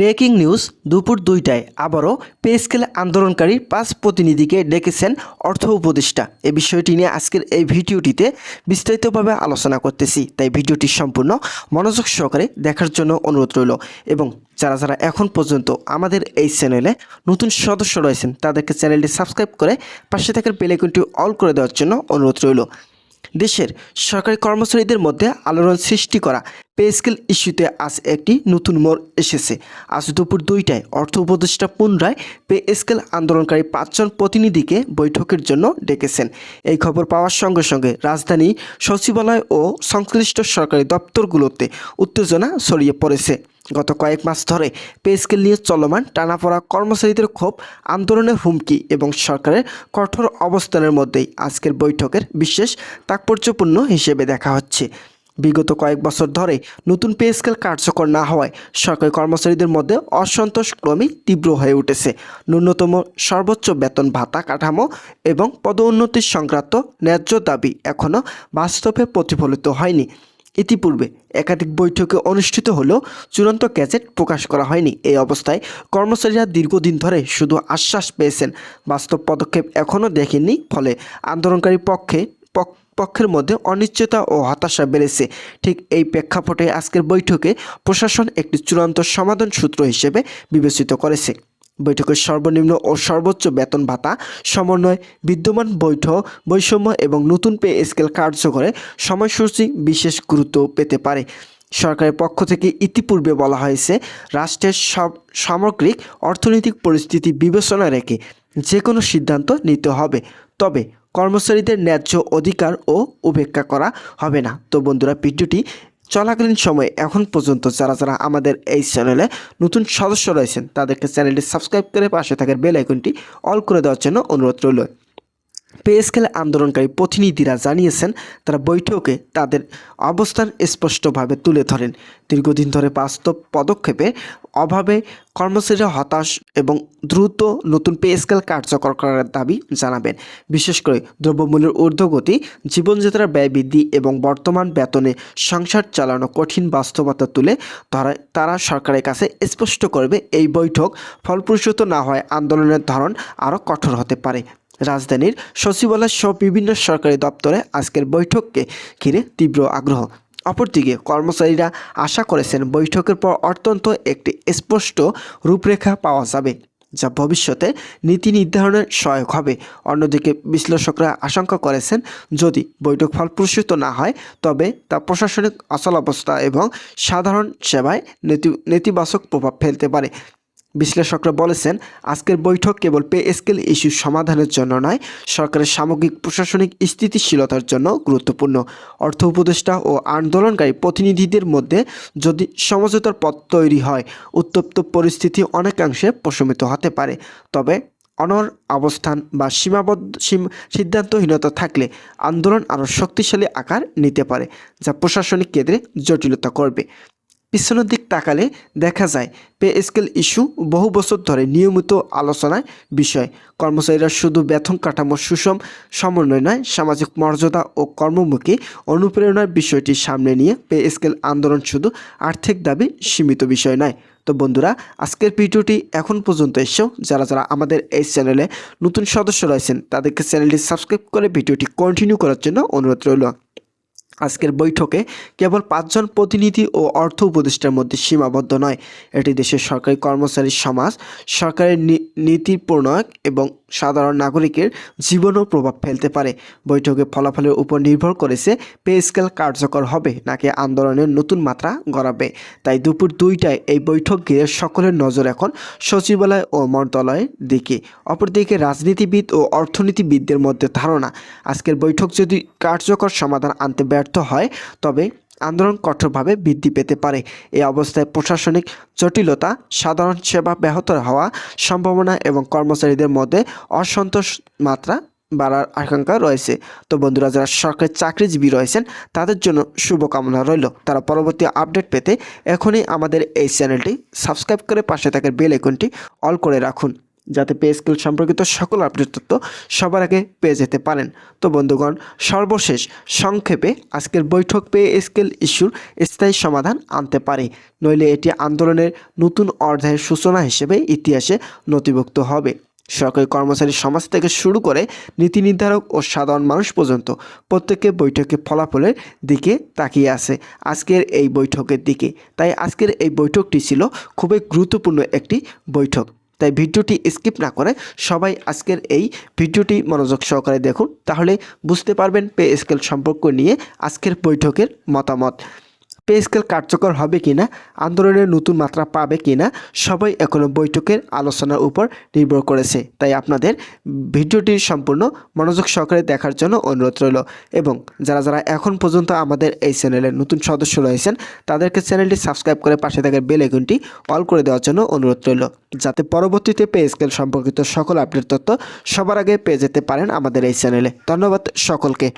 Breaking news দুপুর দুইটায়। আবারও পে স্কেল আন্দোলনকারী পাঁচ প্রতিনিধিকে ডেকেছেন অর্থ উপদেষ্টা। এই বিষয়টি নিয়ে আজকের এই ভিডিওটিতে বিস্তারিতভাবে আলোচনা করতেছি। তাই ভিডিওটি সম্পূর্ণ মনোযোগ সহকারে দেখার জন্য অনুরোধ রইল এবং যারা যারা এখন পর্যন্ত আমাদের এই চ্যানেলে নতুন সদস্য রয়েছেন, তাদেরকে চ্যানেলটি সাবস্ক্রাইব করে পাশে থাকার বেলাইকনটি অল করে দেওয়ার জন্য অনুরোধ রইল। দেশের সরকারি কর্মচারীদের মধ্যে আলোড়ন সৃষ্টি করা পে স্কেল ইস্যুতে আজ একটি নতুন মোড় এসেছে। আজ দুপুর দুইটায় অর্থ উপদেষ্টা পুনরায় পে স্কেল আন্দোলনকারী পাঁচজন প্রতিনিধিকে বৈঠকের জন্য ডেকেছেন। এই খবর পাওয়ার সঙ্গে সঙ্গে রাজধানী সচিবালয় ও সংশ্লিষ্ট সরকারি দপ্তরগুলোতে উত্তেজনা ছড়িয়ে পড়েছে। গত কয়েক মাস ধরে পে স্কেল নিয়ে চলমান টানাপড়া কর্মচারীদের ক্ষোভ, আন্দোলনের হুমকি এবং সরকারের কঠোর অবস্থানের মধ্যেই আজকের বৈঠকের বিশেষ তাৎপর্যপূর্ণ হিসেবে দেখা হচ্ছে। বিগত কয়েক বছর ধরে নতুন পে স্কেল কার্যকর না হওয়ায় সরকারি কর্মচারীদের মধ্যে অসন্তোষ ক্রমেই তীব্র হয়ে উঠেছে। ন্যূনতম সর্বোচ্চ বেতন ভাতা কাঠামো এবং পদোন্নতির সংক্রান্ত ন্যায্য দাবি এখনও বাস্তবে প্রতিফলিত হয়নি। ইতিপূর্বে একাধিক বৈঠকে অনুষ্ঠিত হলেও চূড়ান্ত গ্যাজেট প্রকাশ করা হয়নি। এই অবস্থায় কর্মচারীরা দীর্ঘদিন ধরে শুধু আশ্বাস পেয়েছেন। বাস্তব পদক্ষেপ এখনও দেখেননি, ফলে আন্দোলনকারী পক্ষে পক- পক্ষের মধ্যে অনিশ্চয়তা ও হতাশা বেড়েছে। ঠিক এই প্রেক্ষাপটে আজকের বৈঠকে প্রশাসন একটি চূড়ান্ত সমাধান সূত্র হিসেবে বিবেচিত করেছে। বৈঠকের সর্বনিম্ন ও সর্বোচ্চ বেতন ভাতা, সমন্বয়, বিদ্যমান বৈঠক, বৈষম্য এবং নতুন পে স্কেল কার্যকরে সময়সূচি বিশেষ গুরুত্ব পেতে পারে। সরকারের পক্ষ থেকে ইতিপূর্বে বলা হয়েছে, রাষ্ট্রের সব সামগ্রিক অর্থনৈতিক পরিস্থিতি বিবেচনা রেখে যে কোনো সিদ্ধান্ত নিতে হবে। তবে কর্মচারীদের ন্যায্য অধিকার ও উপেক্ষা করা হবে না। তো বন্ধুরা, ভিডিওটি চলাকালীন সময়ে এখন পর্যন্ত যারা যারা আমাদের এই চ্যানেলে নতুন সদস্য রয়েছেন, তাদেরকে চ্যানেলটি সাবস্ক্রাইব করে পাশে থাকার বেল আইকনটি অল করে দেওয়ার জন্য অনুরোধ রইল। পে আন্দোলনকারী প্রতিনিধিরা জানিয়েছেন, তারা বৈঠকে তাদের অবস্থান স্পষ্টভাবে তুলে ধরেন। দীর্ঘদিন ধরে বাস্তব পদক্ষেপে অভাবে কর্মচারীরা হতাশ এবং দ্রুত নতুন পে স্কেল কার্যকর করার দাবি জানাবেন। বিশেষ করে দ্রব্যমূল্যের ঊর্ধ্বগতি, জীবনযাত্রার ব্যয় বৃদ্ধি এবং বর্তমান বেতনে সংসার চালানো কঠিন বাস্তবতা তুলে ধরা তারা সরকারের কাছে স্পষ্ট করবে, এই বৈঠক ফলপ্রসূত না হয় আন্দোলনের ধরন আরও কঠোর হতে পারে। রাজধানীর সচিবালয় সহ বিভিন্ন সরকারি দপ্তরে আজকের বৈঠককে ঘিরে তীব্র আগ্রহ। অপরদিকে কর্মচারীরা আশা করেছেন বৈঠকের পর অত্যন্ত একটি স্পষ্ট রূপরেখা পাওয়া যাবে, যা ভবিষ্যতে নীতি নির্ধারণের সহায়ক হবে। অন্যদিকে বিশ্লেষকরা আশঙ্কা করেছেন, যদি বৈঠক ফলপ্রসূত না হয়, তবে তা প্রশাসনিক অচলাবস্থা এবং সাধারণ সেবায় নেতি, নেতিবাচক প্রভাব ফেলতে পারে। বিশ্লেষকরা বলেছেন, আজকের বৈঠক কেবল পে স্কেল ইস্যু সমাধানের জন্য নয়, সরকারের সামগ্রিক প্রশাসনিক স্থিতিশীলতার জন্য গুরুত্বপূর্ণ। অর্থ উপদেষ্টা ও আন্দোলনকারী প্রতিনিধিদের মধ্যে যদি সমঝোতার পথ তৈরি হয়, উত্তপ্ত পরিস্থিতি অনেকাংশে প্রশমিত হতে পারে। তবে অনর অবস্থান বা সীমাবদ্ধ সিদ্ধান্তহীনতা থাকলে আন্দোলন আরও শক্তিশালী আকার নিতে পারে, যা প্রশাসনিক কেন্দ্রে জটিলতা করবে। পিছনের দিক তাকালে দেখা যায়, পে স্কেল ইস্যু বহু বছর ধরে নিয়মিত আলোচনায় বিষয়। কর্মচারীরা শুধু বেতন কাঠামো সুষম সমন্বয় নয়, সামাজিক মর্যাদা ও কর্মমুখী অনুপ্রেরণার বিষয়টি সামনে নিয়ে পে স্কেল আন্দোলন শুধু আর্থিক দাবি সীমিত বিষয় নয়। তো বন্ধুরা, আজকের ভিডিওটি এখন পর্যন্ত এসেও যারা যারা আমাদের এই চ্যানেলে নতুন সদস্য রয়েছেন, তাদেরকে চ্যানেলটি সাবস্ক্রাইব করে ভিডিওটি কন্টিনিউ করার জন্য অনুরোধ রইল। আজকের বৈঠকে কেবল পাঁচজন প্রতিনিধি ও অর্থ উপদেষ্টার মধ্যে সীমাবদ্ধ নয়। এটি দেশের সরকারি কর্মচারী সমাজ, সরকারের নীতি প্রণয়ক এবং সাধারণ নাগরিকের জীবনও প্রভাব ফেলতে পারে। বৈঠকে ফলাফলের উপর নির্ভর করেছে পে স্কেল কার্যকর হবে নাকি আন্দোলনের নতুন মাত্রা গড়াবে। তাই দুপুর দুইটায় এই বৈঠক ঘিরে সকলের নজর এখন সচিবালয় ও মন্ত্রণালয়ের দিকে। অপরদিকে রাজনীতিবিদ ও অর্থনীতিবিদদের মধ্যে ধারণা, আজকের বৈঠক যদি কার্যকর সমাধান আনতে ব্যর্থ হয়, তবে আন্দোলন কঠোরভাবে বৃদ্ধি পেতে পারে। এই অবস্থায় প্রশাসনিক জটিলতা, সাধারণ সেবা ব্যাহত হওয়া সম্ভাবনা এবং কর্মচারীদের মধ্যে অসন্তোষ মাত্রা বাড়ার আশঙ্কা রয়েছে। তো বন্ধুরা, যারা সরকারি চাকরিজীবী রয়েছেন, তাদের জন্য শুভকামনা রইল। তারা পরবর্তী আপডেট পেতে এখনই আমাদের এই চ্যানেলটি সাবস্ক্রাইব করে পাশে থাকার বেল আইকনটি অল করে রাখুন। যাতে পে স্কেল সম্পর্কিত সকল আপডেট তথ্য সবার আগে পেয়ে যেতে পারেন। তো বন্ধুগণ, সর্বশেষ সংক্ষেপে আজকের বৈঠক পে স্কেল ইস্যুর স্থায়ী সমাধান আনতে পারে। নইলে এটি আন্দোলনের নতুন অধ্যায়ের সূচনা হিসেবে ইতিহাসে নথিভুক্ত হবে। সরকারি কর্মচারী সমাজ থেকে শুরু করে নীতি নির্ধারক ও সাধারণ মানুষ পর্যন্ত প্রত্যেকে বৈঠকে ফলাফলের দিকে তাকিয়ে আছে আজকের এই বৈঠকের দিকে। তাই আজকের এই বৈঠকটি ছিল খুবই গুরুত্বপূর্ণ একটি বৈঠক। তাই ভিডিওটি স্কিপ না করে সবাই আজকের এই ভিডিওটি মনোযোগ সহকারে দেখুন। তাহলে বুঝতে পারবেন পে স্কেল সম্পর্ক নিয়ে আজকের বৈঠকের মতামত। পে স্কেল কার্যকর হবে কিনা, আন্দোলনের নতুন মাত্রা পাবে কিনা, সবাই এখনও বৈঠকের আলোচনার উপর নির্ভর করেছে। তাই আপনাদের ভিডিওটি সম্পূর্ণ মনোযোগ সহকারে দেখার জন্য অনুরোধ রইল এবং যারা যারা এখন পর্যন্ত আমাদের এই চ্যানেলের নতুন সদস্য রয়েছেন, তাদেরকে চ্যানেলটি সাবস্ক্রাইব করে পাশে থাকা বেল আইকনটি অল করে দেওয়ার জন্য অনুরোধ রইল। যাতে পরবর্তীতে পে স্কেল সম্পর্কিত সকল আপডেট তথ্য সবার আগে পেয়ে যেতে পারেন আমাদের এই চ্যানেলে। ধন্যবাদ সকলকে।